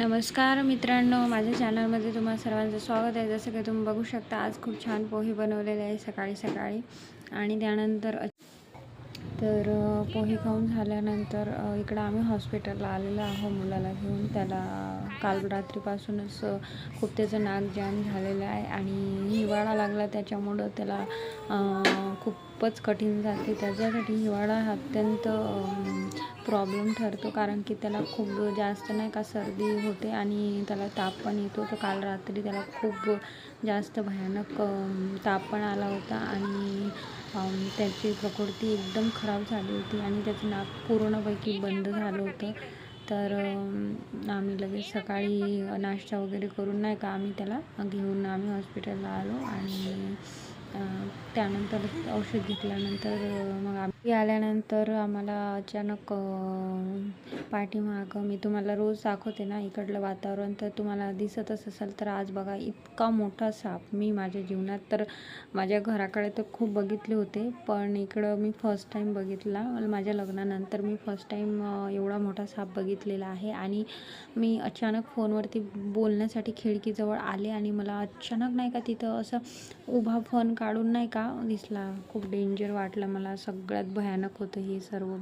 नमस्कार मित्रांनो माझ्या चॅनलमध्ये तुम्हा सर्वांचं स्वागत आहे. जसं की तुम्ही बघू शकता आज खूप छान पोहे बनवलेले आहे सकाळी सकाळी. आणि त्यानंतर तर पोहे खाऊन झाल्यानंतर इकडं आम्ही हॉस्पिटलला आलेलो आहो मुलाला घेऊन. त्याला काल रात्रीपासूनच खूप त्याचं नाक जाम झालेलं आहे आणि हिवाळा लागला त्याच्यामुळं त्याला खूपच कठीण जाते. त्याच्यासाठी हिवाळा हा अत्यंत प्रॉब्लेम ठरतो कारण की त्याला खूप जास्त नाही का सर्दी होते आणि त्याला ताप पण येतो. तर काल रात्री त्याला खूप जास्त भयानक ताप पण आला होता आणि त्याची प्रकृती एकदम खराब झाली होती आणि त्याचं नाक पूर्णपैकी बंद झालं होतं. तर आम्ही लगेच सकाळी नाश्ता वगैरे करून नाही का आम्ही त्याला घेऊन आम्ही हॉस्पिटलला आलो आणि त्यानंतर औषध घेतल्यानंतर मग आम्ही आल्यानंतर आम्हाला अचानक पाठीमागं मी तुम्हाला रोज दाखवते ना इकडलं वातावरण तर तुम्हाला दिसतच असेल तर आज बघा इतका मोठा साप मी माझ्या जीवनात तर माझ्या घराकडे तर खूप बघितले होते पण इकडं मी फर्स्ट टाईम बघितला. माझ्या लग्नानंतर मी फर्स्ट टाईम एवढा मोठा साप बघितलेला आहे आणि मी अचानक फोनवरती बोलण्यासाठी खिडकीजवळ आले आणि मला अचानक नाही का तिथं असं उभा फोन काढून नाही का दिसला. खूप डेंजर वाटलं मला सगळ्यात भयानक होतं हे सर्व.